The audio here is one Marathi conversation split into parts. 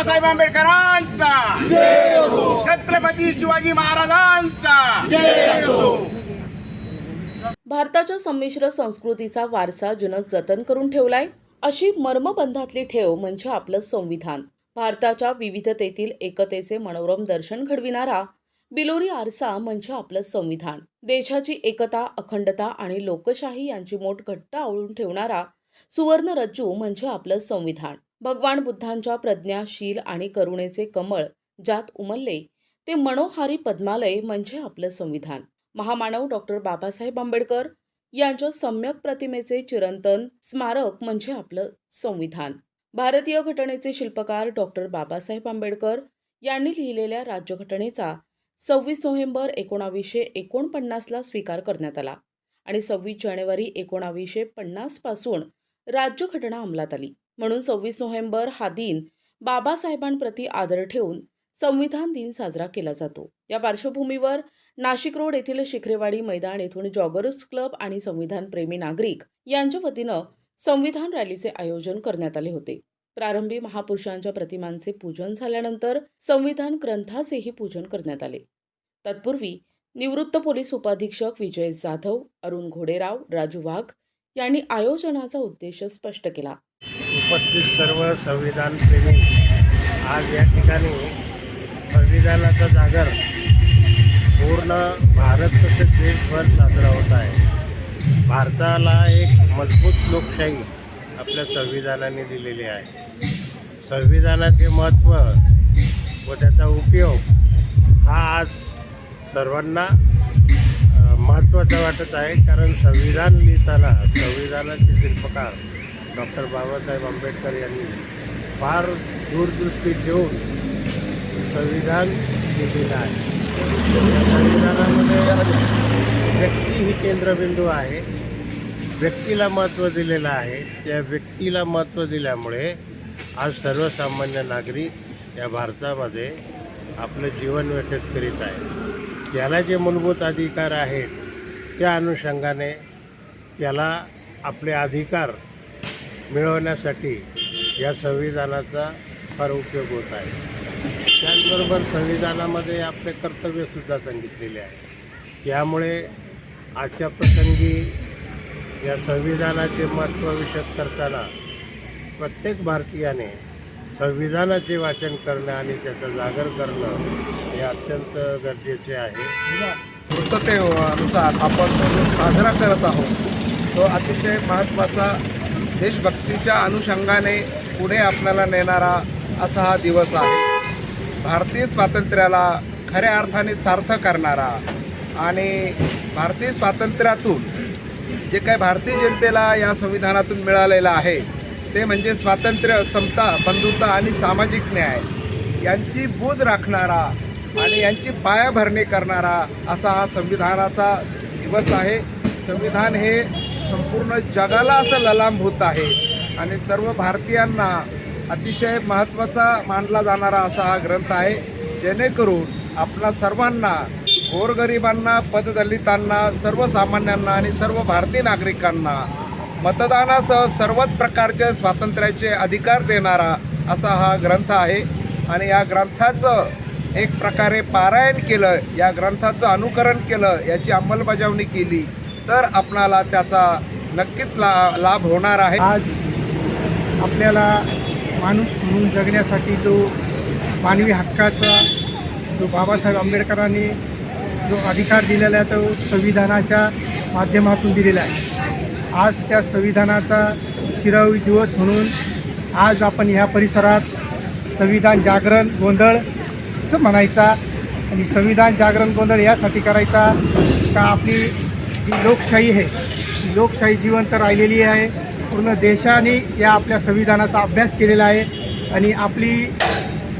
बाबासाहेब आंबेडकरांचा. छत्रपती शिवाजी महाराजांचा. भारताच्या संमिश्र संस्कृतीचा वारसा ज्यानं जतन करून ठेवलाय. अशी मर्मबंधातली ठेव म्हणजे आपलं संविधान. भारताच्या विविधतेतील एकतेचे मनोरम दर्शन घडविणारा बिलोरी आरसा म्हणजे आपलं संविधान. देशाची एकता अखंडता आणि लोकशाही यांची मोठ घट्ट आवळून ठेवणारा सुवर्ण रज्जू म्हणजे आपलं संविधान. भगवान बुद्धांच्या प्रज्ञाशील आणि करुणेचे कमळ ज्यात उमलले ते मनोहारी पद्मालय म्हणजे आपलं संविधान. महामानव डॉक्टर बाबासाहेब आंबेडकर यांच्या सम्यक प्रतिमेचे चिरंतन स्मारक म्हणजे आपलं संविधान. भारतीय घटनेचे शिल्पकार डॉक्टर बाबासाहेब आंबेडकर यांनी लिहिलेल्या राज्यघटनेचा सव्वीस नोव्हेंबर एकोणावीसशे एकोणपन्नासला स्वीकार करण्यात आला आणि सव्वीस जानेवारी एकोणावीसशे पन्नासपासून राज्यघटना अंमलात आली. म्हणून सव्वीस नोव्हेंबर हा दिन बाबासाहेबांप्रती आदर ठेवून संविधान दिन साजरा केला जातो. या पार्श्वभूमीवर नाशिक रोड येथील शिखरेवाडी मैदान येथून जॉगर्स क्लब आणि संविधान प्रेमी नागरिक यांच्या वतीनं संविधान रॅलीचे आयोजन करण्यात आले होते. प्रारंभी महापुरुषांच्या प्रतिमांचे पूजन झाल्यानंतर संविधान ग्रंथाचेही पूजन करण्यात आले. तत्पूर्वी निवृत्त पोलीस उपाधीक्षक विजय जाधव अरुण घोडेराव राजू वाघ यांनी आयोजनाचा उद्देश स्पष्ट केला. उपस्थित सर्व संविधान प्रेमी. आज या ठिकाणी संविधानाचा जागर पूर्ण भारत तसेच देशभर साजरा होत आहे. भारताला एक मजबूत लोकशाही आपल्या संविधानाने दिलेली आहे. संविधानाचे महत्त्व व त्याचा उपयोग हा आज सर्वांना महत्त्वाचा वाटत आहे. कारण संविधान लिहिताना संविधानाचे शिल्पकार डॉक्टर बाबासाहेब आंबेडकर यांनी फार दूरदृष्टी ठेवून संविधान लिहिलेलं आहे. या संविधानामध्ये व्यक्ती ही केंद्रबिंदू आहे. व्यक्तीला महत्त्व दिलेलं आहे. त्या व्यक्तीला महत्त्व दिल्यामुळे आज सर्वसामान्य नागरिक या भारतामध्ये आपलं जीवन व्यतीत करीत आहे त्याला जे मूलभूत अधिकार आहेत त्या अनुषंगाने त्याला आपले अधिकार मिळवण्यासाठी या संविधानाचा फार उपयोग होत आहे. त्याचबरोबर संविधानामध्ये आपले कर्तव्यसुद्धा सांगितलेले आहे. त्यामुळे आजच्या प्रसंगी या संविधानाचे महत्त्व विशद करताना प्रत्येक भारतीयाने संविधानाचे वाचन करणं आणि त्याचा जागर करणं हे अत्यंत गरजेचे आहे. पूर्ततेनुसार आपण तो जो साजरा करत आहोत तो अतिशय महत्त्वाचा देशभक्तीच्या अनुषंगाने पुढे आपल्याला नेणारा असा हा दिवस आहे. भारतीय स्वातंत्र्याला खऱ्या अर्थाने सार्थ करणारा आणि भारतीय स्वातंत्र्यातून जे काही भारतीय जनतेला या संविधानातून मिळालेलं आहे ते म्हणजे स्वातंत्र्य समता बंधुता आणि सामाजिक न्याय यांची बूज राखणारा आणि यांची पायाभरणी करणारा असा हा संविधानाचा दिवस आहे. संविधान हे संपूर्ण जगाला असं ललांभूत आहे. आणि सर्व भारतीयांना अतिशय महत्त्वाचा मानला जाणारा असा हा ग्रंथ आहे. जेणेकरून आपल्या सर्वांना गोरगरिबांना पददलितांना सर्वसामान्यांना आणि सर्व भारतीय नागरिकांना मतदानासह सर्वच प्रकारचे स्वातंत्र्याचे अधिकार देणारा असा हा ग्रंथ आहे. आणि या ग्रंथाचं एक प्रकारे पारायण केलं या ग्रंथाचं अनुकरण केलं याची अंमलबजावणी केली तर आपणाला त्याचा नक्कीच ला लाभ होणार आहे. आज आपल्याला माणूस म्हणून जगण्यासाठी जो मानवी हक्काचा जो बाबासाहेब आंबेडकरांनी जो अधिकार दिलेला आहे तो संविधानाच्या माध्यमातून दिलेला आहे. आज त्या संविधानाचा चिरावी दिवस म्हणून आज आपण ह्या परिसरात संविधान जागरण गोंधळ असं म्हणायचा आणि संविधान जागरण गोंधळ यासाठी करायचा का आपली जी लोकशाही आहे ती लोकशाही जिवंत राहिलेली आहे. पूर्ण देशाने या आपल्या संविधानाचा अभ्यास केलेला आहे. आणि आपली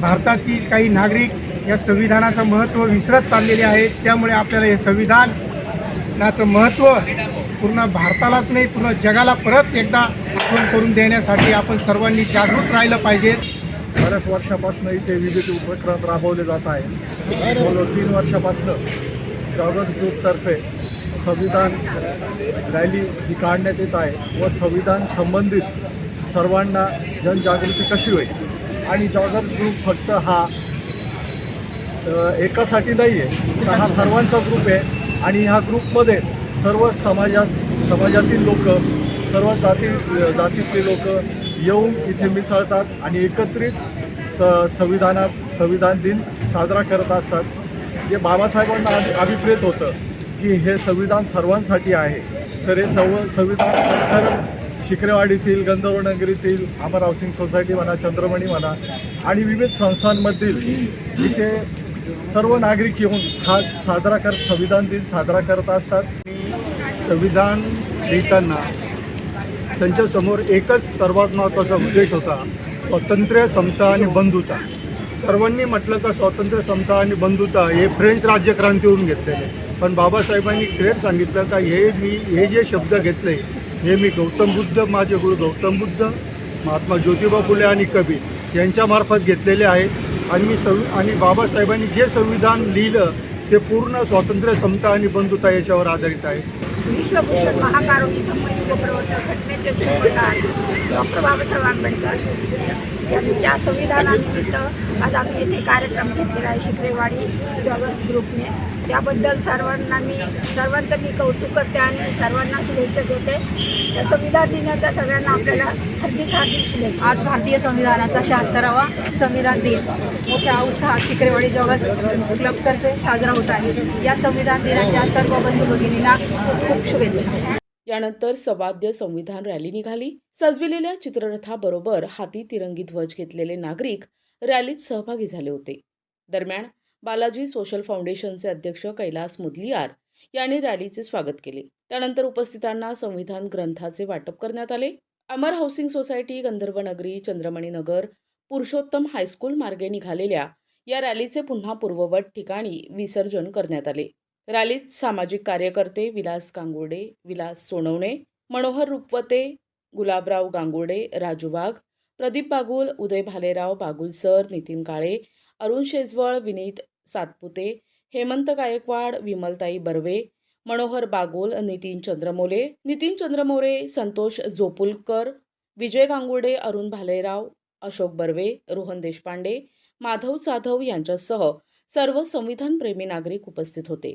भारतातील काही नागरिक या संविधानाचं महत्त्व विसरत चाललेले आहेत. त्यामुळे आपल्याला हे संविधानाचं महत्त्व पूर्ण भारतालाच नाही पूर्ण जगाला परत एकदा आठवण करून देण्यासाठी आपण सर्वांनी जागृत राहिलं पाहिजे. बऱ्याच वर्षापासून इथे विविध उपक्रम राबवले जात आहे तीन वर्षापासून जॉगर्स ग्रुपतर्फे संविधान रॅली ही काढण्यात येत आहे व संविधान संबंधित सर्वांना जनजागृती कशी होईल? आणि जॉगर्स ग्रुप फक्त हा एकासाठी नाही आहे तर हा सर्वांचा ग्रुप आहे. आणि ह्या ग्रुपमध्ये सर्व समाजात समाजातील लोक सर्व जाती जातीतले लोक येऊन इथे मिसळतात आणि एकत्रित स संविधानात संविधान दिन साजरा करत असतात. जे बाबासाहेबांना अभिप्रेत होतं की हे संविधान सर्वांसाठी आहे. तर हे संव संविधान खरंच शिकरेवाडीतील गंधर्वनगरीतील अमर हाऊसिंग सोसायटी म्हणा चंद्रमणी म्हणा आणि विविध संस्थांमधील इथे सर्व नागरिक येऊन हा साजरा करत संविधान दिन साजरा करत असतात. संविधान लिहिताना त्यांच्यासमोर एकच सर्वात महत्त्वाचा उद्देश होता स्वातंत्र्य समता आणि बंधुता. सर्वांनी म्हटलं का स्वातंत्र्य समता आणि बंधुता हे फ्रेंच राज्यक्रांतीवरून घेतलेले. पण बाबासाहेबांनी क्लिअर सांगितलं का हे मी हे जे शब्द घेतले हे मी गौतम बुद्ध माझे गुरु गौतम बुद्ध महात्मा ज्योतिबा फुले आणि कबीर यांच्यामार्फत घेतलेले आहेत. आणि मी संवि आणि बाबासाहेबांनी जे संविधान लिहिलं ते पूर्ण स्वातंत्र्य समता आणि बंधुता याच्यावर आधारित आहे. विश्वभूषण महाकारुणी धम्मयुग प्रवर्तक घटनेचे शिरोमंडळ डॉक्टर बाबासाहेब आंबेडकर यांच्या संविधानानिमित्त आज आम्ही येथे कार्यक्रम घेतलेला आहे शिकरेवाडी जॉगर्स ग्रुपने त्याबद्दल सर्वांना मी सर्वांचं मी कौतुक करते आणि सर्वांना शुभेच्छा देते. त्या संविधान दिनाचा सगळ्यांना आपल्याला हार्दिक हार्दिक शुभेच्छा. आज भारतीय संविधानाचा शहात्तरावा संविधान दिन. मोठ्या उत्साहात शिकरेवाडी जॉगर्स क्लबतर्फे साजरा होत आहे. या संविधान दिनाच्या सर्व बंधू भगिनींना खूप शुभेच्छा. यानंतर सवाद्य संविधान रॅली निघाली. सजविलेल्या चित्ररथाबरोबर हाती तिरंगी ध्वज घेतलेले नागरिक रॅलीत सहभागी झाले होते. दरम्यान बालाजी सोशल फाउंडेशनचे अध्यक्ष कैलास मुदलियार यांनी रॅलीचे स्वागत केले. त्यानंतर उपस्थितांना संविधान ग्रंथाचे वाटप करण्यात आले. Amar housing society Gandharvanagari Chandramani Nagar Purushottam high school मार्गे निघालेल्या या रॅलीचे पुन्हा पूर्ववत ठिकाणी विसर्जन करण्यात आले. रॅलीत सामाजिक कार्यकर्ते विलास गांगुर्डे विलास सोनवणे मनोहर रुपवते गुलाबराव गांगुर्डे राजू वाघ प्रदीप बागुल उदय भालेराव बागुल सर नितीन काळे अरुण शेजवळ विनीत सातपुते हेमंत गायकवाड विमलताई बर्वे मनोहर बागुल नितीन चंद्रमोले नितीन चंद्रमोरे संतोष जोपुलकर विजय गांगुर्डे अरुण भालेराव अशोक बर्वे रोहन देशपांडे माधव जाधव यांच्यासह सर्व संविधानप्रेमी नागरिक उपस्थित होते.